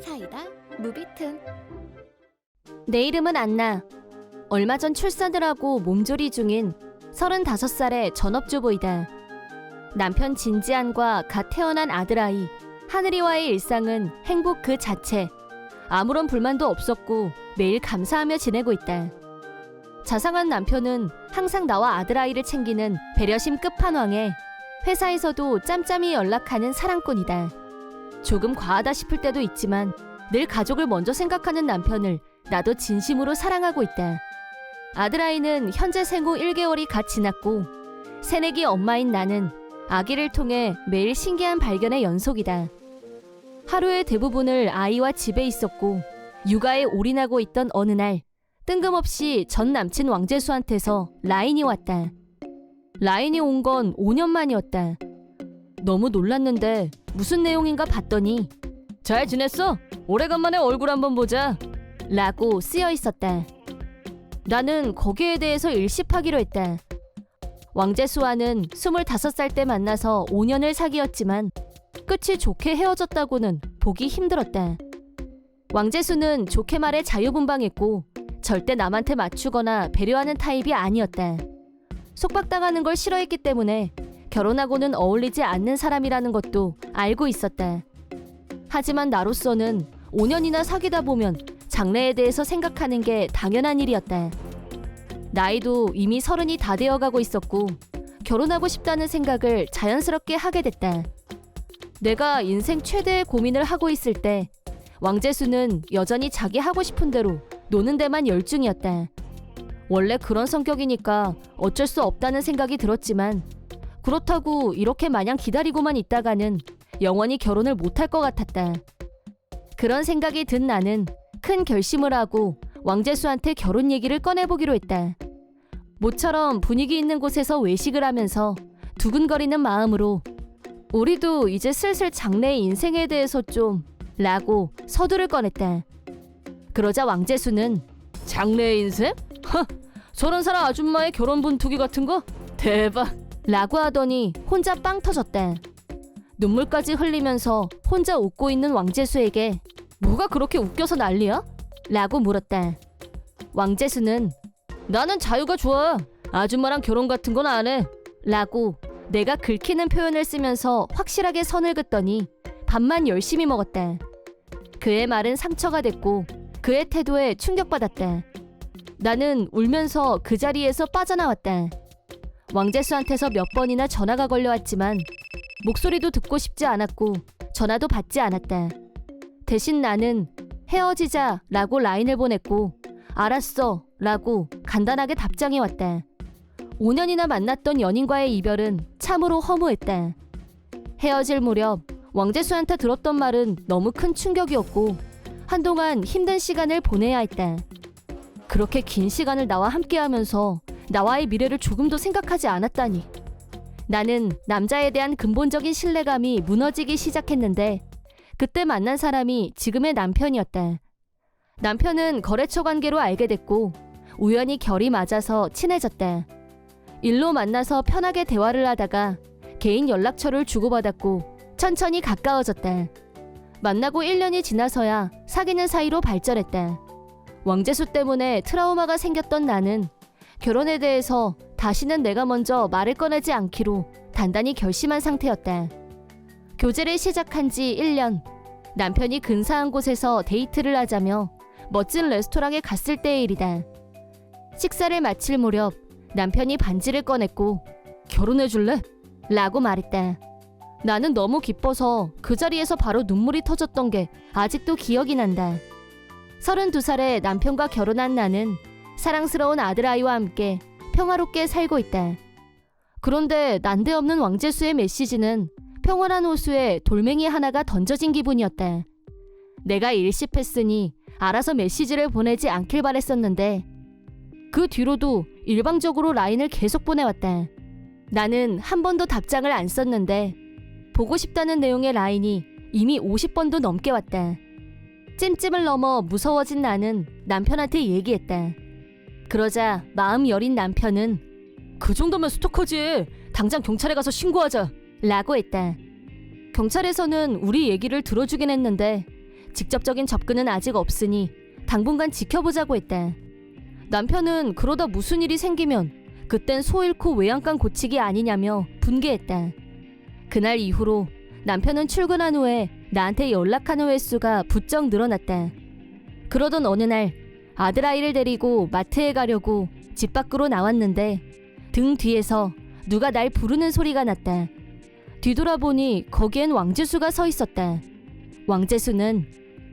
사이다 무비튼 내 이름은 안나. 얼마 전 출산을 하고 몸조리 중인 35살의 전업주부이다. 남편 진지한과 갓 태어난 아들아이 하늘이와의 일상은 행복 그 자체. 아무런 불만도 없었고 매일 감사하며 지내고 있다. 자상한 남편은 항상 나와 아들아이를 챙기는 배려심 끝판왕에 회사에서도 짬짬이 연락하는 사랑꾼이다. 조금 과하다 싶을 때도 있지만 늘 가족을 먼저 생각하는 남편을 나도 진심으로 사랑하고 있다. 아들아이는 현재 생후 1개월이 갓 지났고 새내기 엄마인 나는 아기를 통해 매일 신기한 발견의 연속이다. 하루의 대부분을 아이와 집에 있었고 육아에 올인하고 있던 어느 날 뜬금없이 전 남친 왕재수한테서 라인이 왔다. 라인이 온 건 5년 만이었다. 너무 놀랐는데 무슨 내용인가 봤더니 잘 지냈어? 오래간만에 얼굴 한번 보자. 라고 쓰여 있었다. 나는 거기에 대해서 일십하기로 했다. 왕재수와는 25살 때 만나서 5년을 사귀었지만 끝이 좋게 헤어졌다고는 보기 힘들었다. 왕재수는 좋게 말해 자유분방했고 절대 남한테 맞추거나 배려하는 타입이 아니었다. 속박당하는 걸 싫어했기 때문에 결혼하고는 어울리지 않는 사람이라는 것도 알고 있었다. 하지만 나로서는 5년이나 사귀다 보면 장래에 대해서 생각하는 게 당연한 일이었다. 나이도 이미 서른이 다 되어가고 있었고 결혼하고 싶다는 생각을 자연스럽게 하게 됐다. 내가 인생 최대의 고민을 하고 있을 때 왕재수는 여전히 자기 하고 싶은 대로 노는 데만 열중이었다. 원래 그런 성격이니까 어쩔 수 없다는 생각이 들었지만 그렇다고 이렇게 마냥 기다리고만 있다가는 영원히 결혼을 못할 것 같았다. 그런 생각이 든 나는 큰 결심을 하고 왕재수한테 결혼 얘기를 꺼내보기로 했다. 모처럼 분위기 있는 곳에서 외식을 하면서 두근거리는 마음으로 우리도 이제 슬슬 장래의 인생에 대해서 좀 라고 서두를 꺼냈다. 그러자 왕재수는 장래의 인생? 허, 저런 사람 아줌마의 결혼 분투기 같은 거? 대박! 라고 하더니 혼자 빵 터졌다. 눈물까지 흘리면서 혼자 웃고 있는 왕재수에게 뭐가 그렇게 웃겨서 난리야? 라고 물었다. 왕재수는 나는 자유가 좋아. 아줌마랑 결혼 같은 건 안 해. 라고 내가 긁히는 표현을 쓰면서 확실하게 선을 긋더니 밥만 열심히 먹었다. 그의 말은 상처가 됐고 그의 태도에 충격받았다. 나는 울면서 그 자리에서 빠져나왔다. 왕재수한테서 몇 번이나 전화가 걸려왔지만 목소리도 듣고 싶지 않았고 전화도 받지 않았다. 대신 나는 헤어지자 라고 라인을 보냈고 알았어 라고 간단하게 답장이 왔다. 5년이나 만났던 연인과의 이별은 참으로 허무했다. 헤어질 무렵 왕재수한테 들었던 말은 너무 큰 충격이었고 한동안 힘든 시간을 보내야 했다. 그렇게 긴 시간을 나와 함께하면서 나와의 미래를 조금도 생각하지 않았다니. 나는 남자에 대한 근본적인 신뢰감이 무너지기 시작했는데 그때 만난 사람이 지금의 남편이었다. 남편은 거래처 관계로 알게 됐고 우연히 결이 맞아서 친해졌다. 일로 만나서 편하게 대화를 하다가 개인 연락처를 주고받았고 천천히 가까워졌다. 만나고 1년이 지나서야 사귀는 사이로 발전했다. 왕재수 때문에 트라우마가 생겼던 나는 결혼에 대해서 다시는 내가 먼저 말을 꺼내지 않기로 단단히 결심한 상태였다. 교제를 시작한 지 1년. 남편이 근사한 곳에서 데이트를 하자며 멋진 레스토랑에 갔을 때의 일이다. 식사를 마칠 무렵 남편이 반지를 꺼냈고 결혼해 줄래? 라고 말했다. 나는 너무 기뻐서 그 자리에서 바로 눈물이 터졌던 게 아직도 기억이 난다. 32살에 남편과 결혼한 나는 사랑스러운 아들 아이와 함께 평화롭게 살고 있다. 그런데 난데없는 왕재수의 메시지는 평온한 호수에 돌멩이 하나가 던져진 기분이었다. 내가 일십했으니 알아서 메시지를 보내지 않길 바랬었는데 그 뒤로도 일방적으로 라인을 계속 보내왔다. 나는 한 번도 답장을 안 썼는데 보고 싶다는 내용의 라인이 이미 50번도 넘게 왔다. 찜찜을 넘어 무서워진 나는 남편한테 얘기했다. 그러자 마음 여린 남편은 그 정도면 스토커지. 당장 경찰에 가서 신고하자. 라고 했다. 경찰에서는 우리 얘기를 들어주긴 했는데 직접적인 접근은 아직 없으니 당분간 지켜보자고 했다. 남편은 그러다 무슨 일이 생기면 그땐 소 잃고 외양간 고치기 아니냐며 분개했다. 그날 이후로 남편은 출근한 후에 나한테 연락하는 횟수가 부쩍 늘어났다. 그러던 어느 날 아들아이를 데리고 마트에 가려고 집 밖으로 나왔는데 등 뒤에서 누가 날 부르는 소리가 났다. 뒤돌아보니 거기엔 왕재수가 서 있었다. 왕재수는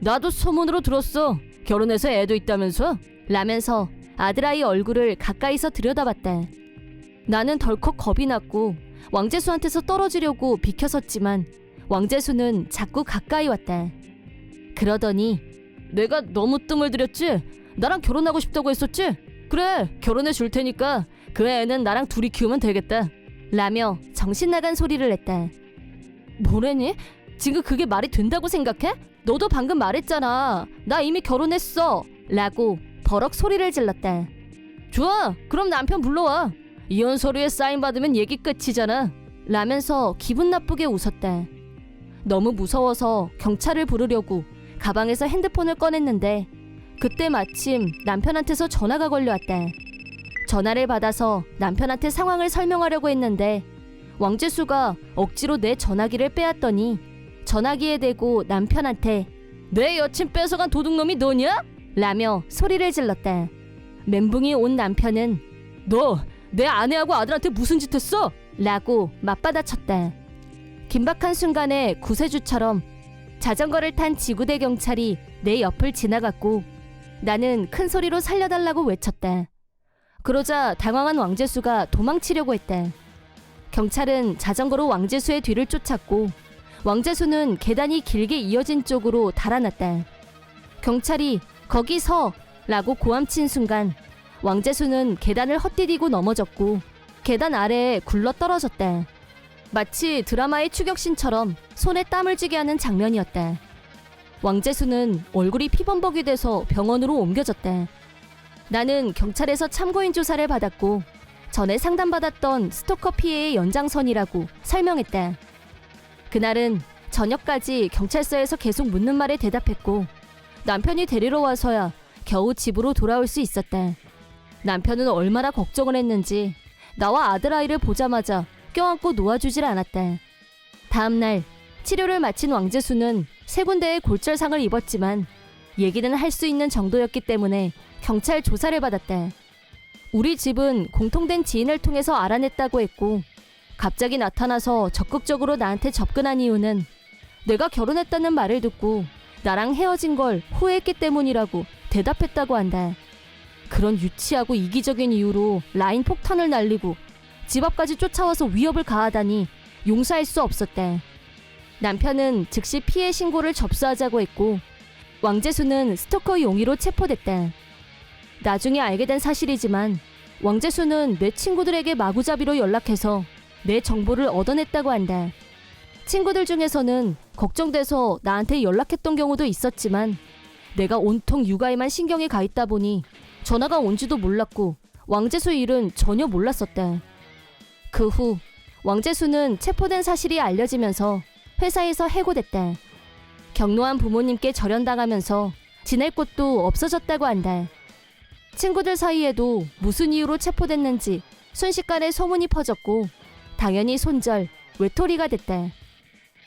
나도 소문으로 들었어. 결혼해서 애도 있다면서? 라면서 아들아이 얼굴을 가까이서 들여다봤다. 나는 덜컥 겁이 났고 왕재수한테서 떨어지려고 비켜섰지만 왕재수는 자꾸 가까이 왔다. 그러더니 내가 너무 뜸을 들였지? 나랑 결혼하고 싶다고 했었지? 그래 결혼해 줄 테니까 그 애는 나랑 둘이 키우면 되겠다. 라며 정신 나간 소리를 냈다. 뭐래니? 지금 그게 말이 된다고 생각해? 너도 방금 말했잖아. 나 이미 결혼했어. 라고 버럭 소리를 질렀다. 좋아. 그럼 남편 불러와. 이혼 서류에 사인 받으면 얘기 끝이잖아. 라면서 기분 나쁘게 웃었다. 너무 무서워서 경찰을 부르려고 가방에서 핸드폰을 꺼냈는데 그때 마침 남편한테서 전화가 걸려왔다. 전화를 받아서 남편한테 상황을 설명하려고 했는데 왕재수가 억지로 내 전화기를 빼앗더니 전화기에 대고 남편한테 내 여친 뺏어간 도둑놈이 너냐? 라며 소리를 질렀다. 멘붕이 온 남편은 너 내 아내하고 아들한테 무슨 짓 했어? 라고 맞받아쳤다. 긴박한 순간에 구세주처럼 자전거를 탄 지구대 경찰이 내 옆을 지나갔고 나는 큰 소리로 살려달라고 외쳤다. 그러자 당황한 왕재수가 도망치려고 했다. 경찰은 자전거로 왕재수의 뒤를 쫓았고 왕재수는 계단이 길게 이어진 쪽으로 달아났다. 경찰이 거기 서 라고 고함친 순간 왕재수는 계단을 헛디디고 넘어졌고 계단 아래에 굴러 떨어졌다. 마치 드라마의 추격신처럼 손에 땀을 쥐게 하는 장면이었다. 왕재수는 얼굴이 피범벅이 돼서 병원으로 옮겨졌다. 나는 경찰에서 참고인 조사를 받았고 전에 상담받았던 스토커 피해의 연장선이라고 설명했다. 그날은 저녁까지 경찰서에서 계속 묻는 말에 대답했고 남편이 데리러 와서야 겨우 집으로 돌아올 수 있었다. 남편은 얼마나 걱정을 했는지 나와 아들아이를 보자마자 껴안고 놓아주질 않았다. 다음날 치료를 마친 왕재수는 세 군데의 골절상을 입었지만 얘기는 할 수 있는 정도였기 때문에 경찰 조사를 받았다. 우리 집은 공통된 지인을 통해서 알아냈다고 했고 갑자기 나타나서 적극적으로 나한테 접근한 이유는 내가 결혼했다는 말을 듣고 나랑 헤어진 걸 후회했기 때문이라고 대답했다고 한다. 그런 유치하고 이기적인 이유로 라인 폭탄을 날리고 집 앞까지 쫓아와서 위협을 가하다니 용서할 수 없었다. 남편은 즉시 피해 신고를 접수하자고 했고 왕재수는 스토커 용의로 체포됐다. 나중에 알게 된 사실이지만 왕재수는 내 친구들에게 마구잡이로 연락해서 내 정보를 얻어냈다고 한다. 친구들 중에서는 걱정돼서 나한테 연락했던 경우도 있었지만 내가 온통 육아에만 신경이 가 있다 보니 전화가 온지도 몰랐고 왕재수 일은 전혀 몰랐었다. 그 후 왕재수는 체포된 사실이 알려지면서 회사에서 해고됐다. 경로한 부모님께 절연당하면서 지낼 곳도 없어졌다고 한다. 친구들 사이에도 무슨 이유로 체포됐는지 순식간에 소문이 퍼졌고 당연히 손절, 외톨이가 됐다.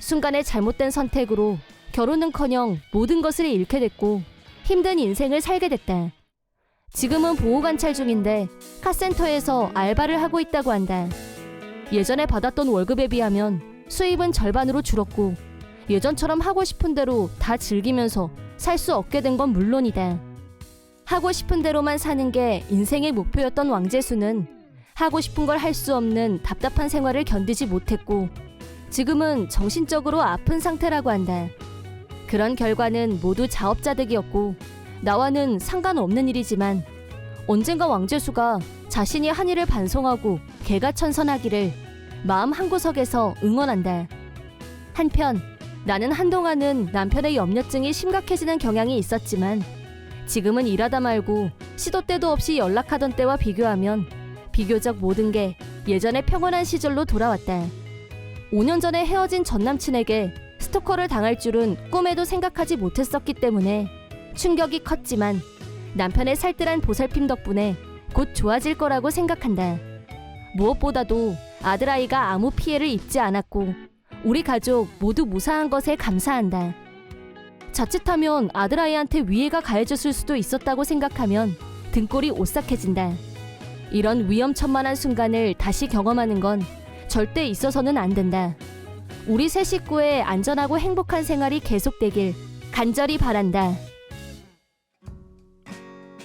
순간의 잘못된 선택으로 결혼은커녕 모든 것을 잃게 됐고 힘든 인생을 살게 됐다. 지금은 보호관찰 중인데 카센터에서 알바를 하고 있다고 한다. 예전에 받았던 월급에 비하면 수입은 절반으로 줄었고 예전처럼 하고 싶은 대로 다 즐기면서 살 수 없게 된 건 물론이다. 하고 싶은 대로만 사는 게 인생의 목표였던 왕재수는 하고 싶은 걸 할 수 없는 답답한 생활을 견디지 못했고 지금은 정신적으로 아픈 상태라고 한다. 그런 결과는 모두 자업자득이었고 나와는 상관없는 일이지만 언젠가 왕재수가 자신이 한 일을 반성하고 개가 천선하기를 마음 한구석에서 응원한다. 한편 나는 한동안은 남편의 염려증이 심각해지는 경향이 있었지만 지금은 일하다 말고 시도 때도 없이 연락하던 때와 비교하면 비교적 모든 게 예전의 평온한 시절로 돌아왔다. 5년 전에 헤어진 전 남친에게 스토커를 당할 줄은 꿈에도 생각하지 못했었기 때문에 충격이 컸지만 남편의 살뜰한 보살핌 덕분에 곧 좋아질 거라고 생각한다. 무엇보다도 아들아이가 아무 피해를 입지 않았고 우리 가족 모두 무사한 것에 감사한다. 자칫하면 아들아이한테 위해가 가해졌을 수도 있었다고 생각하면 등골이 오싹해진다. 이런 위험천만한 순간을 다시 경험하는 건 절대 있어서는 안 된다. 우리 세 식구의 안전하고 행복한 생활이 계속되길 간절히 바란다.